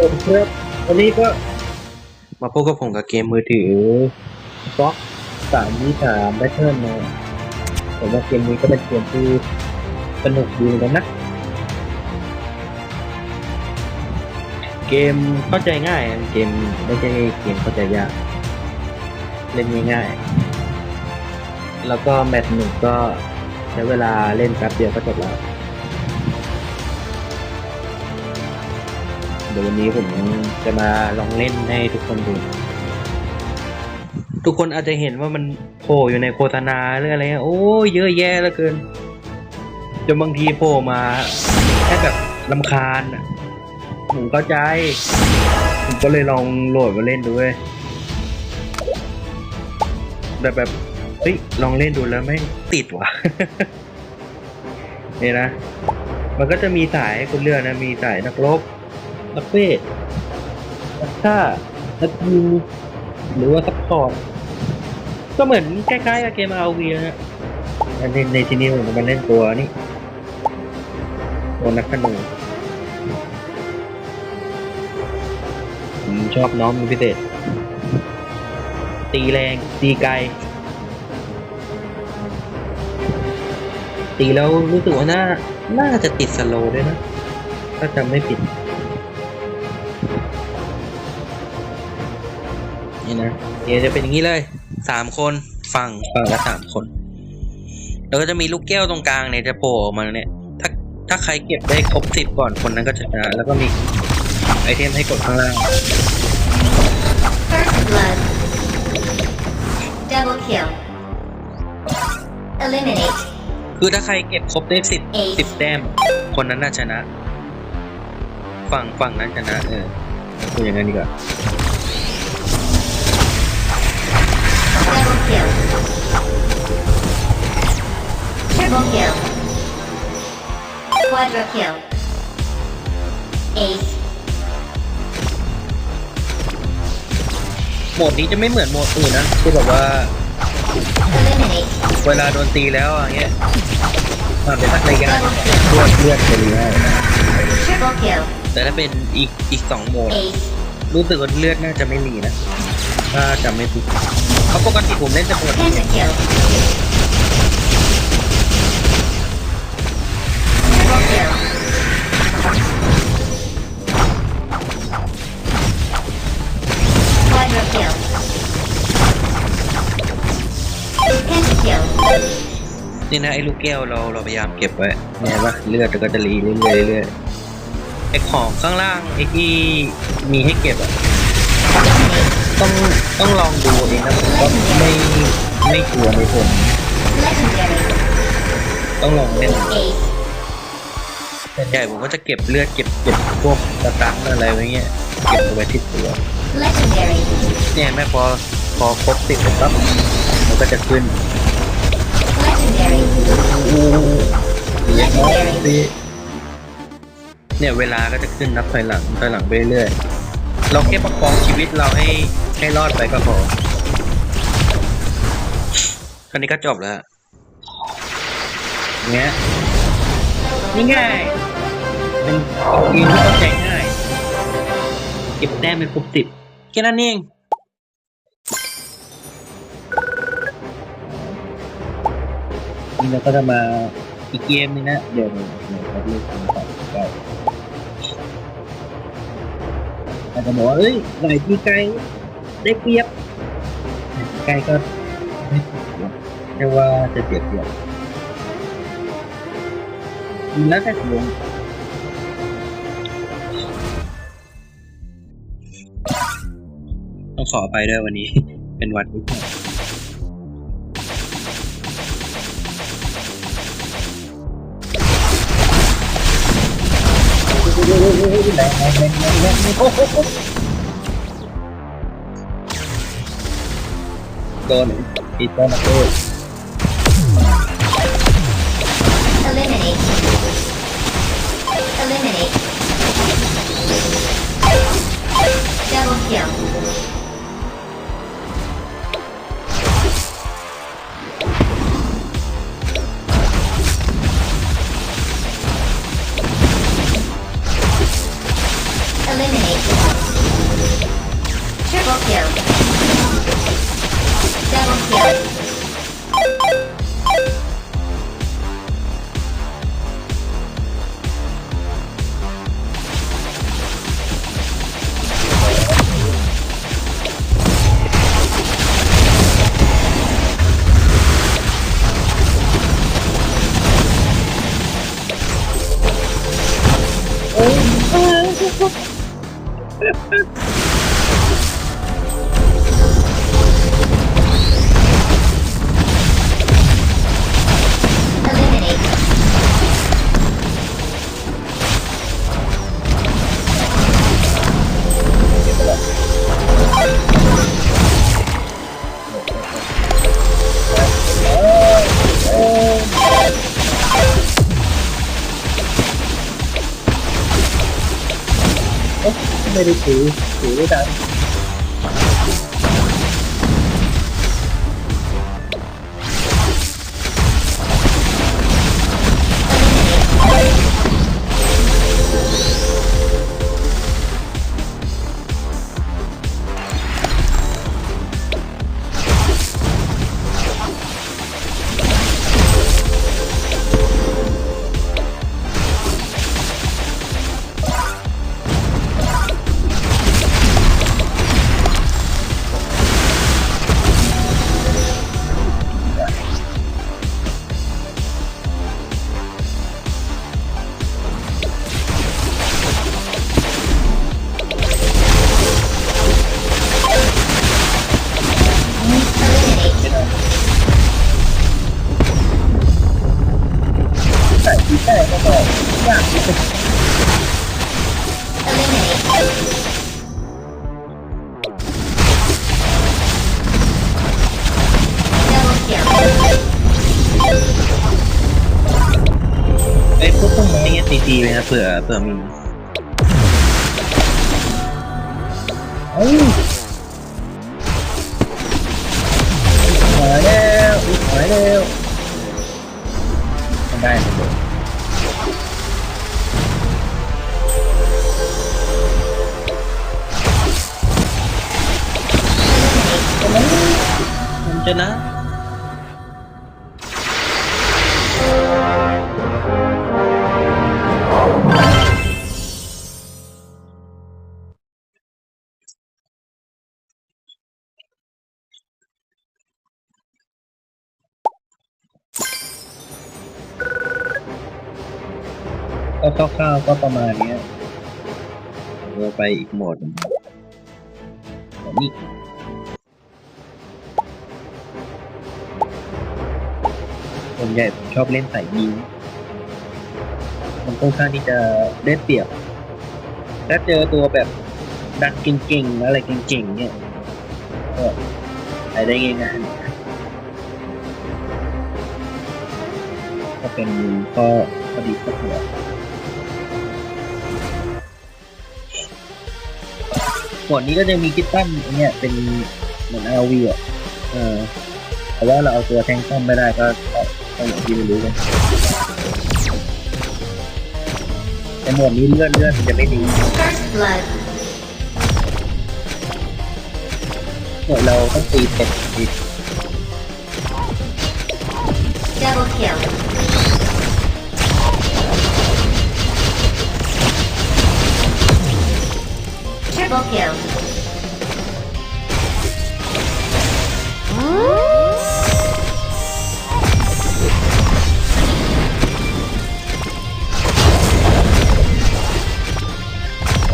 ผมครับวันนี้ก็มาพบกับผมกับเกมมือถือฟ็อกสามวิสามแบทเทิลนะผมว่าเกมนี้ก็เป็นเกมที่สนุกดีเหมือนกันนะ เกมเข้าใจง่ายเกมไม่ใช่เกมเข้าใจยากเล่นง่ายๆแล้วก็แมตช์หนึ่งก็ใช้เวลาเล่นแป๊บเดียวก็จบแล้ว เดี๋ยววันนี้ผมจะมาลองเล่นให้ทุกคนดู ทุกคนอาจจะเห็นว่ามันโผล่อยู่ในโฆษณาหรืออะไรโอ้ยเยอะแยะเหลือเกินจนบางทีโผล่มาแค่แบบลำคาญผมเข้าใจ ผมก็เลยลองโหลดมาเล่นดูเว้ยแบบแบบเฮ้ยลองเล่นดูแล้วไม่ติดว่ะนี่นะ มันก็จะมีสายให้คุณเลือกนะ มีสายนักรบ นักเวทนักฆ่านักยิงหรือว่าซัพพอร์ตก็เหมือนคล้ายๆกับเกมอาวีนะฮะอันในในที่นี้ผมจะมาเล่นตัวนี้ตัวนักธนูผมชอบน้องพิเศษ ตีแรงตีไกล ตีแล้วรู้สึกว่าน่า น่าจะติดสโลด้วยนะ ถ้าจำไม่ผิด นี่นะเดี๋ยวจะเป็นอย่างนี้เลยสามคนฝั่งฝั่งละสามคน แล้วก็จะมีลูกแก้วตรงกลางเนี่ยจะโผล่ออกมาเนี่ย ถ้าถ้าใครเก็บได้ครบสิบก่อนคนนั้นก็จะชนะแล้วก็มีไอเทมให้กดข้างล่าง First blood. Double kill. Eliminate. คือถ้าใครเก็บครบได้สิบ Eight. สิบแต้ม คนนั้นน่าชนะ ฝั่งฝั่งนั้นชนะเออพูดอย่างนั้นดีกว่า kill. Triple kill. Quadra kill. Ace. โหมดนี้จะไม่เหมือนโหมดอื่นนะที่แบบว่า Eliminate. เวลาโดนตีแล้วอย่างเงี้ยมันเป็นนักระยะเลือดเลือดจะดีมาก Triple kill. แต่ถ้าเป็นอีกอีกสองโหมด Ace. รู้สึกว่าเลือดน่าจะไม่มีนะ ถ้าจำไม่ผิดเพราปกติผมเล่นแต่โหมดนี้ Pentakill. Triple kill. นี่นะไอ้ลูกแก้วเราเราพยายามเก็บไว้เนี่ยว่าเลือดก็จะรีเรื่อยๆเรื่อยๆไอ้ของข้างล่างไอ้ที่มีให้เก็บอะ ต้องต้องลองดูเองนะผมก็ไม่ไม่กลัวในผม Legendary. ต้องลองเล่น Ace. ส่วนใหญ่ผมก็จะเก็บเลือดเก็บเก็บพวกสตังค์อะไรไว้เงี้ยเก็บเอาไว้ที่ตัว Legendary. เนี่ยแม่พอพอครบสิบปั๊บมันก็จะขึ้น Legendary. เรียกน้อยสิเนี่ยเวลาก็จะขึ้นนับถอยหลังถอยหลังไปเรื่อยๆเราแค่ประคองชีวิตเราให้ ให้รอดไปก็พอคันนี้ก็จบแล้วเงี้ยนี่ง่ายเป็นเกมที่เข้าใจง่ายเก็บแต้มเป็นครบสิบแค่นั้นเองนี่เราก็จะมาอีกเกมหนึงนะ เดี๋ยวเดี๋ยวเราเลือกกันต่อไปอาจจะบอกว่าเอ้ยไหนที่ไกล ได้เปรียบไหนที่ไกล้ก็ไม่ใช่ว่าจะเปรียบเปรียบแล้วแต่ดวงต้องขอไปด้วยวันนี้ เป็นวันที่โดนอีกต้น นะโอ้ย Eliminate. Eliminate. Double kill. ไม่ได้ถือถือไม่ได้ เผื่อเผื่อมีเอ้ยหายแล้วหายแล้วไม่ได้เลยผมจะนะ ร่าวๆก็ประมาณนี้เราไปอีกโหมดหนึ่งแต่นี่ส่วนใหญ่ผมชอบเล่นสายยิงมันค่อนข้างที่จะได้เปรียบ ถ้าเจอตัวแบบดักเก่งๆ อะไรเก่งๆ เนี่ยก็ไปได้ง่ายๆก็เป็นข้อข้อดีข้อเสีย ก่อนนี้ก็จะมีคิดตั้มอันเนี่ยเป็นเหมือนอาวีอะเออแต่ว่าเราเอาตัวแทงต้อมไม่ได้ก็ก็อย่างที่รู้กันแต่หมวดนี้เลื่อนเลื่อนจะไม่ดีหมวดเราต้องตีเป็ดตี Double kill. Triple kill.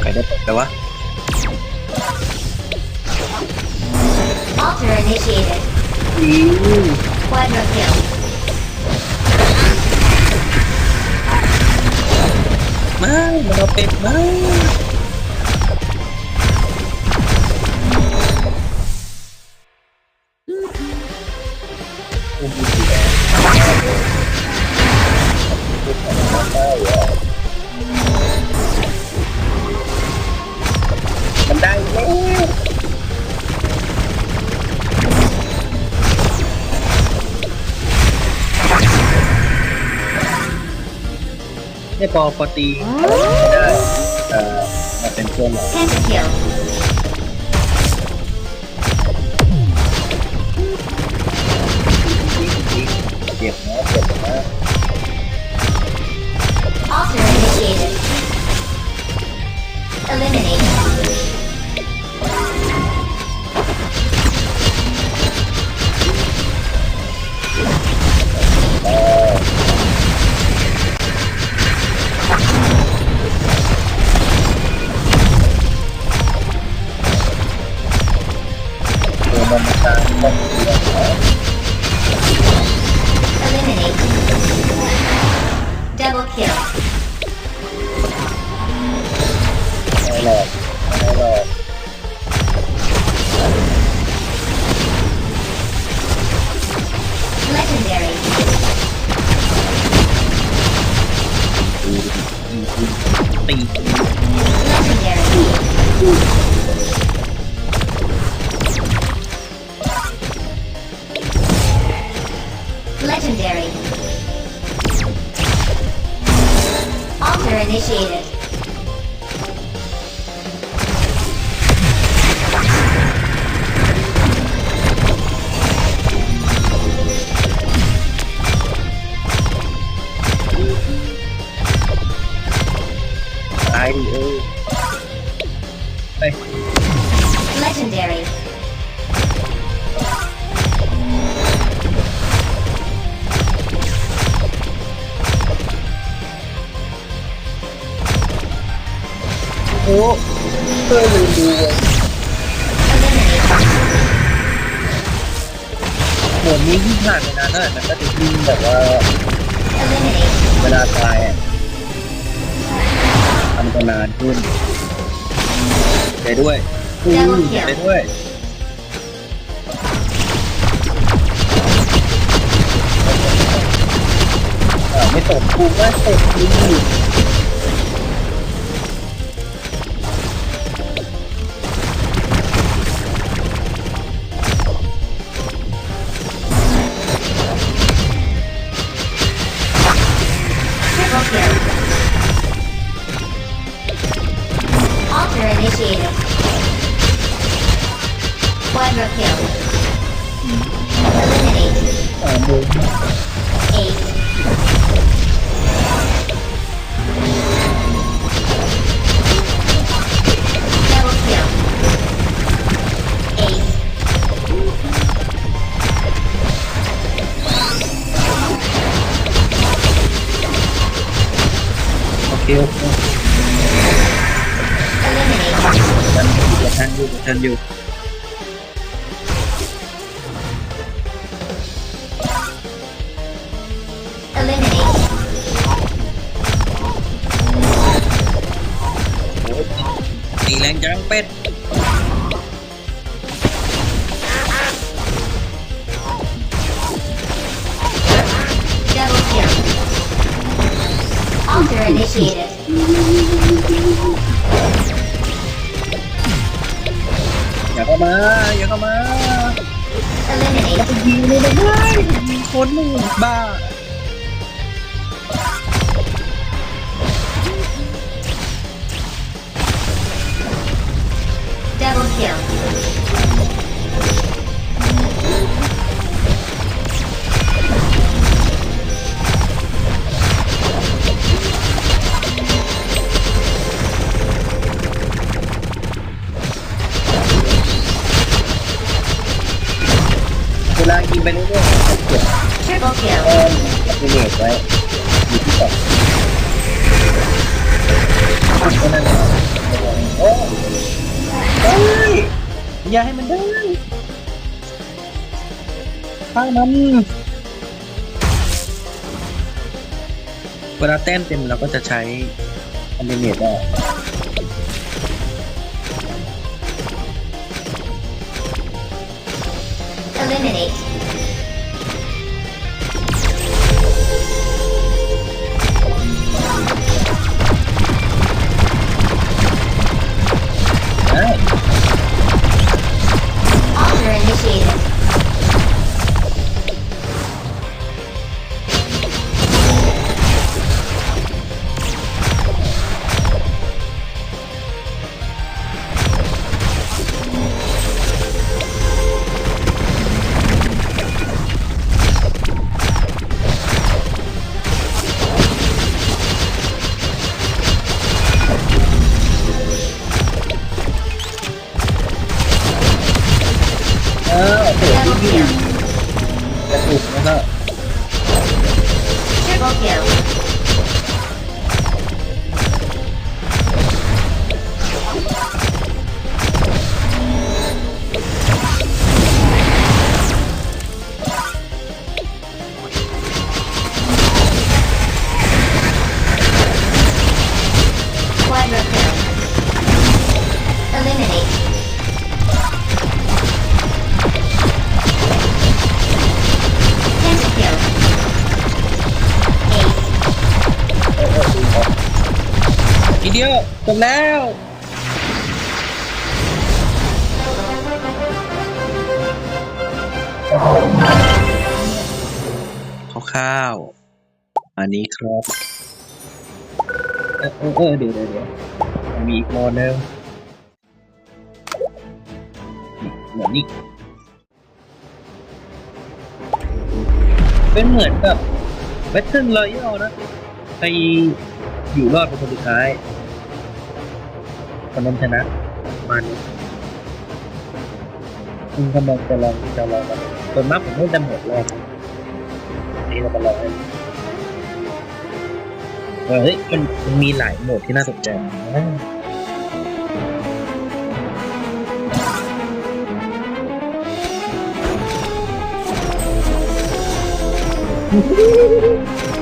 ใครได้เป็ดแต่ว่า Alter initiated. อืม Quadra kill. มามันเอาเป็ดม มันได้แล้วเนี่ยพอพอตีได้เอ่อมันเป็นเพื่อนเรา Eliminate. Woo! โอ้เพื่อลืมดูอะ Eliminate. หมวดนี้ยิ่ผ่านไปนานเท่าไหร่มันก็จะยิ่งแบบว่าเวลาตายอะทำกันานขึ้นไปด้วยอืมไปด้วยไม่ตกกูว่าตกดี initiated. Quadra kill. Eliminate. อ่ามือ Eight. Double kill. Eight. โอ กดทันอยู่กดทันอยู่ตีแรงจังเป็ดเ u n. เข้ามาอย่าเข้ามา Eliminate. ยิงเลยนะเว้ยยิงคนหนึ่งบ้า Double kill. เวลายิล ไปเรื่อยๆเก็บ Triple kill. แอมกับเบรกไว้อยู่ที่สองแค่นั้นเองโอ้เฮ้ยอย่าให้มันได้ข้างมันเวลาแต้มเต็มเราก็จะใช้อันเดเมตได้ Tokyo. ข้าว อันนี้ครับเออเออเดี๋ยวเดี๋ยวเดี๋ยวมีอีกโมดนึงเหมือนนี่เป็นเหมือนกับแบทเทิลรอยัลนะใครอยู่รอดเป็นคนสุดท้ายคนนั้นชนะมันคุณกำลังจะลองจะลองกันส่วนมากผมไม่จะหมดรอบ นี้เรามาลองเฮ้ยมันมีหลายโหมดที่น่าสนใจนะ First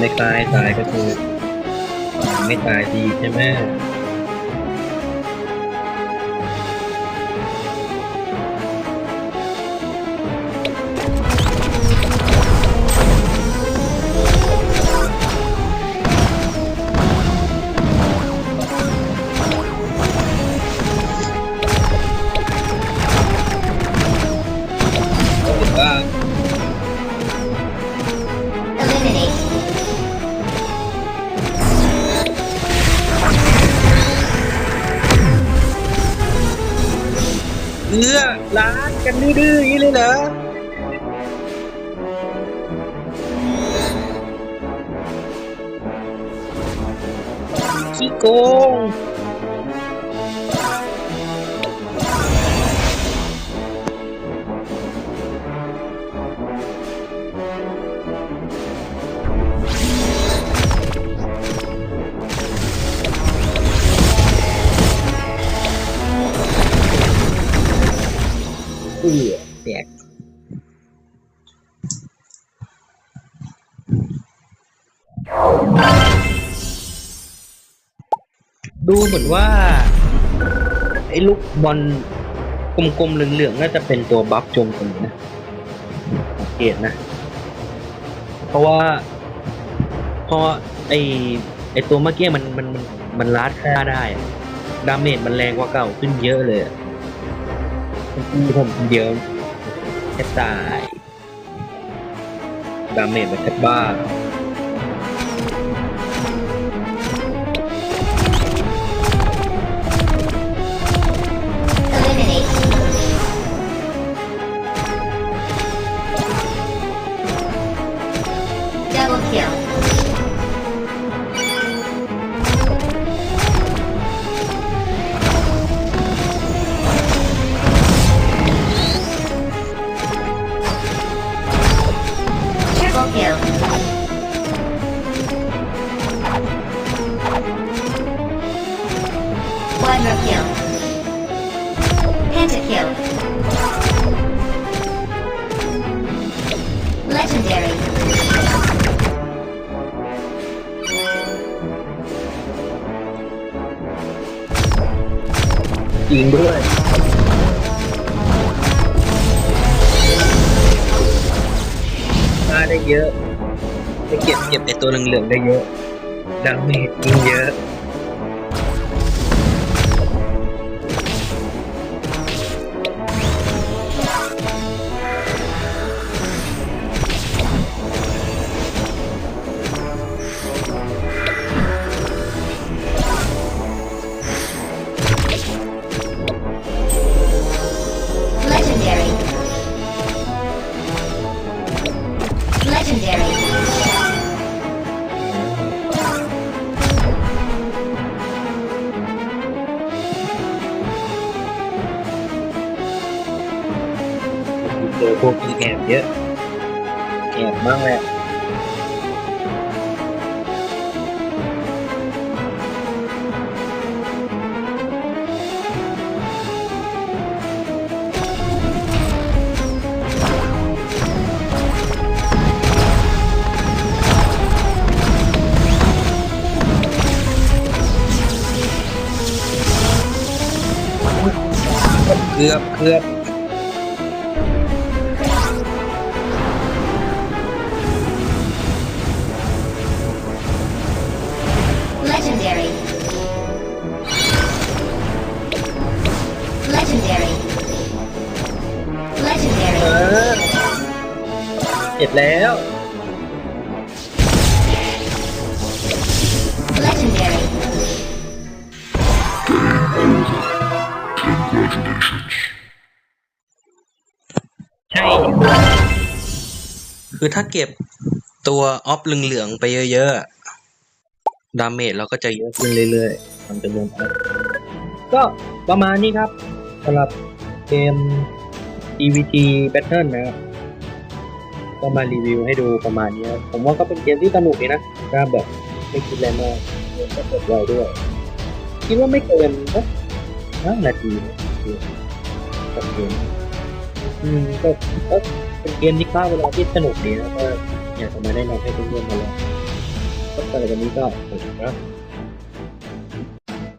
ไม่ตายตายก็คือ ไม่ตายดีใช่ไหม ขี้โก ดูเหมือนว่า ไอ้ลูกบอลกลมๆเหลืองๆน่าจะเป็นตัวบัฟจมตีนะสังเกตนะ เพราะว่าเพราะไอไอตัวเมื่อกี้มันมันมันลัดค่าได้ ดาเมจมันแรงกว่าเก่าขึ้นเยอะเลยมันีผมเดียวแค่ตาย ดาเมจมันแค่บ้า เหลืองๆได้เยอะ กือบเกือบ Legendary. Legendary. เอ Legendary. อเสร็จแล้ว Legendary. ใช่ คือถ้าเก็บตัวออฟเหลืองๆไปเยอะๆ ดาเมจเราก็จะเยอะขึ้นเรื่อยๆ มันจะรวมออฟก็ประมาณนี้ครับสำหรับเกม EVT Battle นะครับ ก็มารีวิวให้ดูประมาณนี้ ผมว่าก็เป็นเกมที่สนุกดีนะถ้าแบบไม่คิดอะไรมากเกมก็เปิดไวด้วย คิดว่าไม่เกินสักนาทีนะเกมกับเกมอืมก็ เป็นเกมที่ฆ่าเวลาที่สนุกดีนะก็อยากจะมาแนะนำให้เพื่อนๆมาลองก็สำหรับนี้ก็สวัสดีครับ